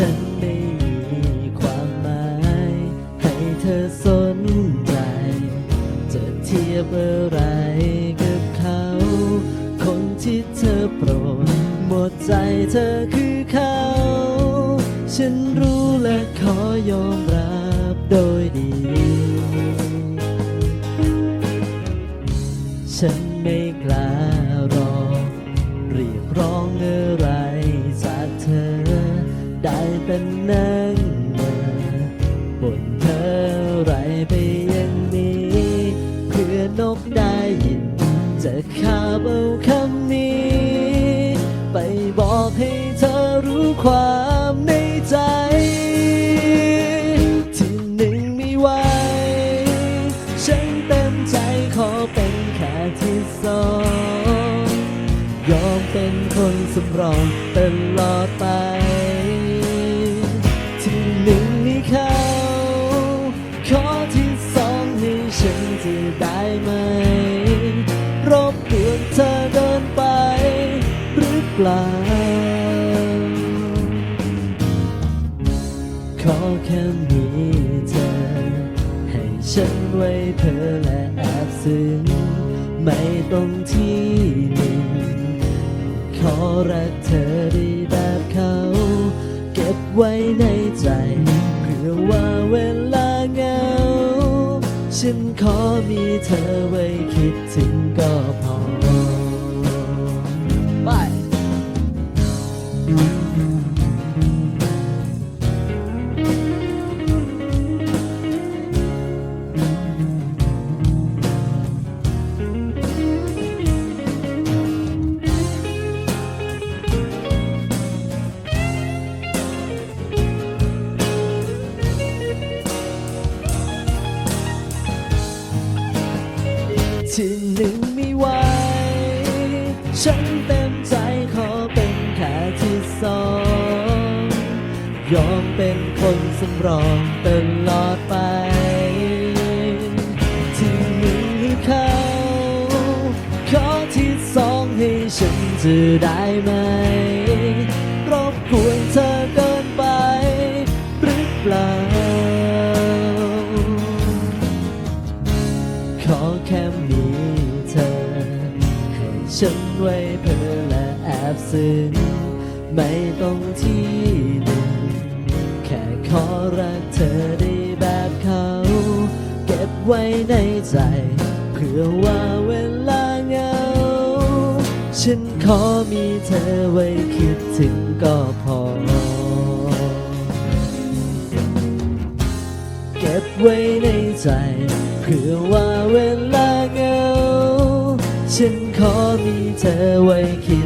ฉันไม่มีความหมาย ให้เธอสนใจ จะเทียบอะไรกับเขา คนที่เธอโปรดหมดใจเธอคือเขา ฉันรู้และขอยอมรับโดยดี ฉันไม่กล้ารอ เรียกร้องอะไรจากเธอ ได้แต่นั่งเมื่อบนเธอไรไปอย่างนี้เพื่อนกได้ยิน จะขาบเอาคำนี้ ไปบอกให้เธอรู้ความในใจ ที่หนึ่งไม่ไหวฉันเต็มใจขอเป็นแค่ที่สองยอมเป็นคนสำรองตลอดไป ได้ไหม รบกวนเธอเดินไป หรือเปล่า ขอแค่มีเธอ ให้ฉันไว้เธอและแอบซึ้งไม่ต้องที่หนึ่ง ขอรักเธอได้แบบเขา เก็บไว้ในใจเพื่อว่าเวลา ฉันขอมีเธอไว้คิดถึงก็พอไที่หนึ่งไม่ไหว ฉันเต็มใจขอเป็นแค่ที่สอง ยอมเป็นคนสำรองตลอดไป ที่หนึ่งให้เขาขอที่สองให้ฉันจะได้ไหม แค่มีเธอ ให้ฉันไว้เพื่อและแอบซึ้งไม่ต้องที่หนึ่ง แค่ขอรักเธอได้แบบเขา เก็บไว้ในใจ เพื่อว่าเวลาเหงา ฉันขอมีเธอไว้คิดถึงก็พอ ก็บไว้ในใจเพื่อว่าเวลาเหงา ฉันขอมีเธอไว้คิดถึง